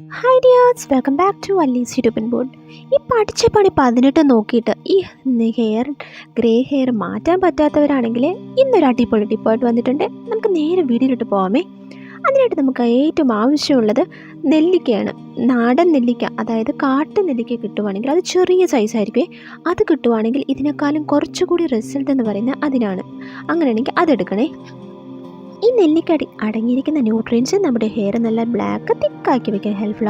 Hi dears welcome back to Allie's യൂട്യൂബിൻ board ഈ പഠിച്ച പണി പതിനെട്ട് നോക്കിയിട്ട് ഈ ഹെയർ ഗ്രേ ഹെയർ മാറ്റാൻ പറ്റാത്തവരാണെങ്കിൽ ഇന്നൊരു അടിപൊളി ടിപ്പായിട്ട് വന്നിട്ടുണ്ട്. നമുക്ക് നേരെ വീടിലോട്ട് പോകാമേ അതിനായിട്ട് നമുക്ക് ഏറ്റവും ആവശ്യമുള്ളത് നെല്ലിക്കയാണ്. നാടൻ നെല്ലിക്ക അതായത് കാട്ടു നെല്ലിക്ക കിട്ടുവാണെങ്കിൽ അത് ചെറിയ സൈസായിരിക്കുമേ അത് കിട്ടുവാണെങ്കിൽ ഇതിനേക്കാളും കുറച്ചുകൂടി റിസൾട്ട് എന്ന് പറയുന്നത് അതിനാണ്. അങ്ങനെയാണെങ്കിൽ അതെടുക്കണേ. ഈ നെല്ലിക്കടി അടങ്ങിയിരിക്കുന്ന ന്യൂട്രിയൻസ് നമ്മുടെ ഹെയർ നല്ല ബ്ലാക്ക് തിക്കാക്കി വെക്കാൻ ഹെൽപ്ഫുൾ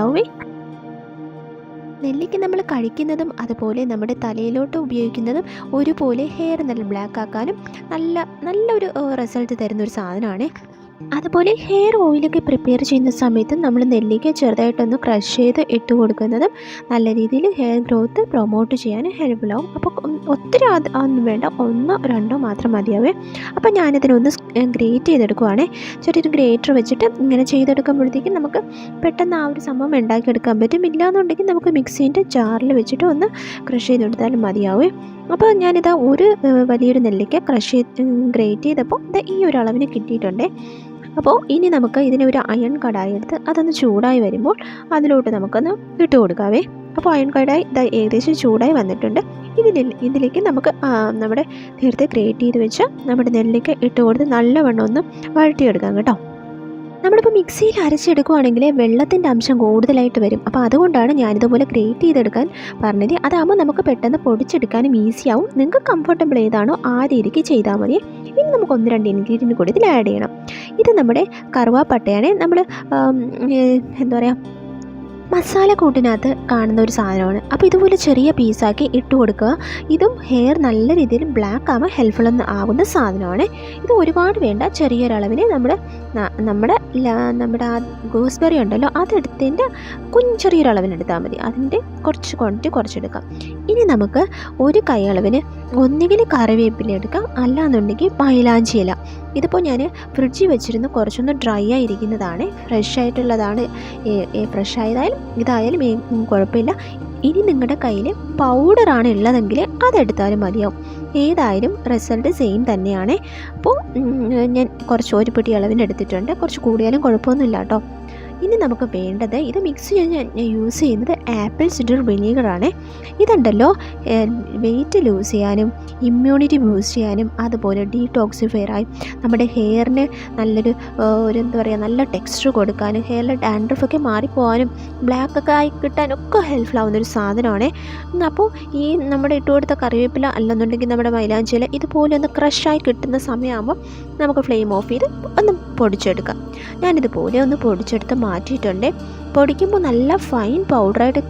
നെല്ലിക്ക നമ്മൾ കഴിക്കുന്നതും അതുപോലെ നമ്മുടെ തലയിലോട്ട് ഉപയോഗിക്കുന്നതും ഒരുപോലെ ഹെയർ നല്ല ബ്ലാക്ക് ആക്കാനും നല്ല നല്ലൊരു റിസൾട്ട് തരുന്ന ഒരു സാധനമാണ് അതുപോലെ ഹെയർ ഓയിലൊക്കെ പ്രിപ്പയർ ചെയ്യുന്ന സമയത്ത് നമ്മൾ നെല്ലിക്ക ചെറുതായിട്ടൊന്ന് ക്രഷ് ചെയ്ത് ഇട്ട് കൊടുക്കുന്നതും നല്ല രീതിയിൽ ഹെയർ ഗ്രോത്ത് പ്രൊമോട്ട് ചെയ്യാൻ ഹെൽപ്ഫുൾ ആവും. അപ്പോൾ ഒത്തിരി അത് ഒന്നും വേണ്ട. ഒന്നോ രണ്ടോ മാത്രം മതിയാവേ. അപ്പോൾ ഞാനിതിനൊന്ന് ഗ്രേറ്റ് ചെയ്തെടുക്കുവാണേ. ചെറിയൊരു ഗ്രേറ്റർ വെച്ചിട്ട് ഇങ്ങനെ ചെയ്തെടുക്കുമ്പോഴത്തേക്കും നമുക്ക് പെട്ടെന്ന് ആ ഒരു സംഭവം ഉണ്ടാക്കിയെടുക്കാൻ പറ്റും. ഇല്ലാന്നുണ്ടെങ്കിൽ നമുക്ക് മിക്സീന്റെ ജാറിൽ വെച്ചിട്ട് ഒന്ന് ക്രഷ് ചെയ്തെടുത്താലും മതിയാവേ. അപ്പോൾ ഞാനിതാ ഒരു വലിയൊരു നെല്ലിക്ക ക്രഷ് ചെയ്ത് ഗ്രേറ്റ് ചെയ്തപ്പോൾ ഇത് ഈ ഒരു അളവിന് കിട്ടിയിട്ടുണ്ടേ. അപ്പോൾ ഇനി നമുക്ക് ഇതിനെ ഒരു അയൺ കടായി എടുത്ത് അതൊന്ന് ചൂടായി വരുമ്പോൾ അതിലോട്ട് നമുക്കൊന്ന് ഇട്ട് കൊടുക്കാവേ. അപ്പോൾ അയൺ കടായി ഇത് ഏകദേശം ചൂടായി വന്നിട്ടുണ്ട്. ഇതിൽ ഇതിലേക്ക് നമുക്ക് നമ്മുടെ നേരത്തെ ഗ്രേറ്റ് ചെയ്ത് വെച്ച് നമ്മുടെ നെല്ലിക്ക ഇട്ട് കൊടുത്ത് നല്ലവണ്ണം ഒന്ന് വഴറ്റിയെടുക്കാം കേട്ടോ. നമ്മളിപ്പോൾ മിക്സിയിൽ അരച്ചെടുക്കുവാണെങ്കിൽ വെള്ളത്തിന്റെ അംശം കൂടുതലായിട്ട് വരും. അപ്പോൾ അതുകൊണ്ടാണ് ഞാനിതുപോലെ ഗ്രേറ്റ് ചെയ്തെടുക്കാൻ പറഞ്ഞത്. അതാകുമ്പോൾ നമുക്ക് പെട്ടെന്ന് പൊടിച്ചെടുക്കാനും ഈസിയാവും നിങ്ങൾക്ക് കംഫർട്ടബിൾ ഏതാണോ ആ രീതിക്ക് ചെയ്താൽ മതി. ഇനി നമുക്ക് ഒന്ന് രണ്ട് ഇൻഗ്രീഡിയന്റ് കൂടി ഇതിൽ ആഡ് ചെയ്യണം. ഇത് നമ്മുടെ കറുവാപ്പട്ടയാണ്. നമ്മൾ എന്താ പറയുക മസാല കൂട്ടിനകത്ത് കാണുന്ന ഒരു സാധനമാണ്. അപ്പോൾ ഇതുപോലെ ചെറിയ പീസാക്കി ഇട്ട് കൊടുക്കുക. ഇതും ഹെയർ നല്ല രീതിയിൽ ബ്ലാക്ക് ആവാൻ ഹെൽപ്ഫുൾ എന്ന് ആവുന്ന സാധനമാണ്. ഇത് ഒരുപാട് വേണ്ട. ചെറിയൊരളവിന് നമ്മുടെ നമ്മുടെ നമ്മുടെ ആ ഗൂസ്ബെറി ഉണ്ടല്ലോ അതെടുത്തതിന്റെ കുഞ്ഞു ചെറിയൊരളവിന് എടുത്താൽ മതി. അതിന്റെ കുറച്ച് ക്വാണ്ടിറ്റി കുറച്ചെടുക്കാം. ഇനി നമുക്ക് ഒരു കൈയളവിന് ഒന്നുകിൽ കറിവേപ്പില എടുക്കാം. അല്ലാന്നുണ്ടെങ്കിൽ പൈലാഞ്ചി ഇല. ഇതിപ്പോൾ ഞാൻ ഫ്രിഡ്ജിൽ വെച്ചിരുന്ന്. കുറച്ചൊന്ന് ഡ്രൈ ആയിരിക്കുന്നതാണ് ഫ്രഷ് ആയിട്ടുള്ളതാണ്. ഫ്രഷ് ആയതായാലും ഇതായാലും കുഴപ്പമില്ല. ഇനി നിങ്ങളുടെ കയ്യിൽ പൗഡറാണ് ഉള്ളതെങ്കിൽ അതെടുത്താലും മതിയാവും. ഏതായാലും റിസൾട്ട് സെയിം തന്നെയാണ്. അപ്പോൾ ഞാൻ കുറച്ച് ഒരു പെട്ടി അളവിന് എടുത്തിട്ടുണ്ട്. കുറച്ച് കൂടിയാലും കുഴപ്പമൊന്നുമില്ല കേട്ടോ. ഇനി നമുക്ക് വേണ്ടത് ഇത് മിക്സ് ചെയ്യാൻ ഞാൻ യൂസ് ചെയ്യുന്നത് ആപ്പിൾ സിഡർ വിനീഗറാണ് ഇതുണ്ടല്ലോ വെയിറ്റ് ലൂസ് ചെയ്യാനും ഇമ്മ്യൂണിറ്റി ബൂസ്റ്റ് ചെയ്യാനും അതുപോലെ ഡീടോക്സിഫയറായി നമ്മുടെ ഹെയറിന് നല്ലൊരു ഒരു എന്താ പറയുക നല്ല ടെക്സ്ചർ കൊടുക്കാനും ഹെയറിലെ ഡാൻഡ്രഫൊക്കെ മാറിപ്പോകാനും ബ്ലാക്ക് ഒക്കെ ആയി കിട്ടാനൊക്കെ ഹെൽപ്ഫുൾ ആവുന്ന ഒരു സാധനമാണ് അപ്പോൾ ഈ നമ്മുടെ ഇട്ട് കൊടുത്ത കറിവേപ്പില അല്ലെന്നുണ്ടെങ്കിൽ നമ്മുടെ മൈലാഞ്ചില ഇതുപോലെ ഒന്ന് ക്രഷായി കിട്ടുന്ന സമയമാകുമ്പോൾ നമുക്ക് ഫ്ലെയിം ഓഫ് ചെയ്ത് ഒന്ന് പൊടിച്ചെടുക്കാം. ഞാനിതുപോലെ ഒന്ന് പൊടിച്ചെടുത്ത് മാറ്റിയിട്ടുണ്ട്. പൊടിക്കുമ്പോൾ നല്ല ഫൈൻ പൗഡറായിട്ട്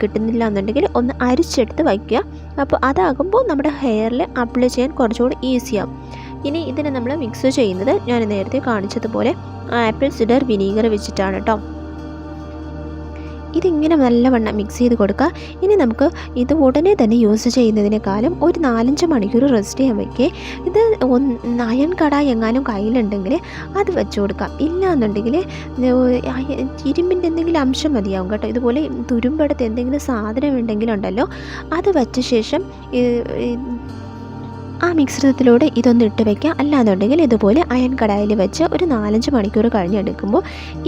കിട്ടുന്നില്ല എന്നുണ്ടെങ്കിൽ ഒന്ന് അരിച്ചെടുത്ത് വയ്ക്കുക. അപ്പോൾ അതാകുമ്പോൾ നമ്മുടെ ഹെയറിൽ അപ്ലൈ ചെയ്യാൻ കുറച്ചുകൂടി ഈസിയാവും ഇനി ഇതിനെ നമ്മൾ മിക്സ് ചെയ്യുന്നത് ഞാൻ നേരത്തെ കാണിച്ചതുപോലെ ആപ്പിൾ സിഡർ വിനീഗർ വെച്ചിട്ടാണ് കേട്ടോ ഇതിങ്ങനെ നല്ലവണ്ണം മിക്സ് ചെയ്ത് കൊടുക്കുക. ഇനി നമുക്ക് ഇത് ഉടനെ തന്നെ യൂസ് ചെയ്യുന്നതിനേക്കാളും ഒരു നാലഞ്ച് മണിക്കൂർ റെസ്റ്റ് ചെയ്യാൻ വയ്ക്കേ ഇത് അയൺ കട എങ്ങാനും കയ്യിലുണ്ടെങ്കിൽ അത് വെച്ച് കൊടുക്കാം ഇല്ല എന്നുണ്ടെങ്കിൽ ഇരുമ്പിന്റെ എന്തെങ്കിലും അംശം മതിയാവും കേട്ടോ. ഇതുപോലെ തുരുമ്പെടുത്ത് എന്തെങ്കിലും സാധനം ഉണ്ടെങ്കിലുണ്ടല്ലോ അത് വെച്ച ശേഷം ആ മിശ്രിതത്തിലൂടെ ഇതൊന്ന് ഇട്ട് വെക്കുക. അല്ലാന്നുണ്ടെങ്കിൽ ഇതുപോലെ അയൺ കടായിൽ വെച്ച് ഒരു നാലഞ്ച് മണിക്കൂർ കഴിഞ്ഞെടുക്കുമ്പോൾ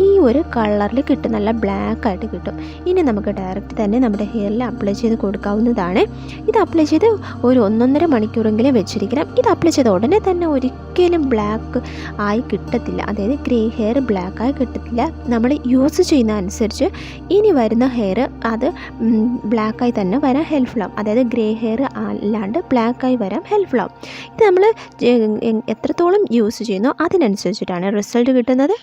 ഈ ഒരു കളറിൽ കിട്ടും നല്ല ബ്ലാക്ക് ആയിട്ട് കിട്ടും. ഇനി നമുക്ക് ഡയറക്റ്റ് തന്നെ നമ്മുടെ ഹെയറിൽ അപ്ലൈ ചെയ്ത് കൊടുക്കാവുന്നതാണ്. ഇത് അപ്ലൈ ചെയ്ത് ഒരു ഒന്നൊന്നര മണിക്കൂറെങ്കിലും വെച്ചിരിക്കണം. ഇത് അപ്ലൈ ചെയ്ത ഉടനെ തന്നെ ഒരിക്കലും ബ്ലാക്ക് ആയി കിട്ടത്തില്ല. അതായത് ഗ്രേ ഹെയർ ബ്ലാക്ക് ആയി കിട്ടത്തില്ല. നമ്മൾ യൂസ് ചെയ്യുന്ന അനുസരിച്ച് ഇനി വരുന്ന ഹെയർ അത് ബ്ലാക്കായി തന്നെ വരാൻ ഹെൽപ്ഫുൾ ആവും. അതായത് ഗ്രേ ഹെയർ അല്ലാണ്ട് ബ്ലാക്കായി വരാൻ ഹെൽപ്ഫുൾ ആവും. ഇത് നമ്മൾ എത്രത്തോളം യൂസ് ചെയ്യുന്നോ അതിനനുസരിച്ചിട്ടാണ് റിസൾട്ട് കിട്ടുന്നത്.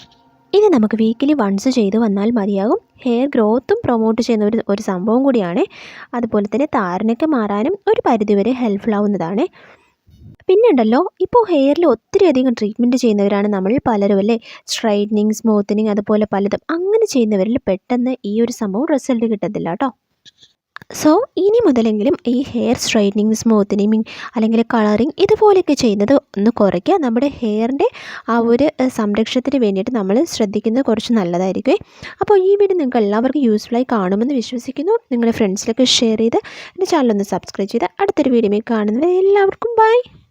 ഇത് നമുക്ക് വീക്കിലി വൺസ് ചെയ്ത് വന്നാൽ മതിയാകും. ഹെയർ ഗ്രോത്തും പ്രൊമോട്ട് ചെയ്യുന്ന ഒരു ഒരു സംഭവം കൂടിയാണ്. അതുപോലെ തന്നെ താരനൊക്കെ മാറാനും ഒരു പരിധിവരെ ഹെൽപ്ഫുൾ ആവുന്നതാണ്. പിന്നെ ഉണ്ടല്ലോ ഇപ്പോൾ ഹെയറിൽ ഒത്തിരി അധികം ട്രീറ്റ്മെന്റ് ചെയ്യുന്നവരാണ് നമ്മൾ പലരും അല്ലേ? സ്ട്രൈറ്റനിങ് സ്മൂത്തനിങ് അതുപോലെ പലതും. അങ്ങനെ ചെയ്യുന്നവരിൽ പെട്ടെന്ന് ഈ ഒരു സംഭവം റിസൾട്ട് കിട്ടത്തില്ല കേട്ടോ. സോ ഇനി മുതലെങ്കിലും ഈ ഹെയർ സ്ട്രൈറ്റനിങ് സ്മൂത്തനിങ് അല്ലെങ്കിൽ കളറിങ് ഇതുപോലെയൊക്കെ ചെയ്യുന്നത് ഒന്ന് കുറയ്ക്കുക. നമ്മുടെ ഹെയറിന്റെ ആ ഒരു സംരക്ഷണത്തിന് വേണ്ടിയിട്ട് നമ്മൾ ശ്രദ്ധിക്കുന്നത് കുറച്ച് നല്ലതായിരിക്കും. അപ്പോൾ ഈ വീഡിയോ നിങ്ങൾക്ക് എല്ലാവർക്കും യൂസ്ഫുള്ളായി കാണുമെന്ന് വിശ്വസിക്കുന്നു. നിങ്ങളുടെ ഫ്രണ്ട്സിലൊക്കെ ഷെയർ ചെയ്ത് എന്റെ ചാനലൊന്ന് സബ്സ്ക്രൈബ് ചെയ്ത് അടുത്തൊരു വീഡിയോ കാണുന്നത് എല്ലാവർക്കും ബൈ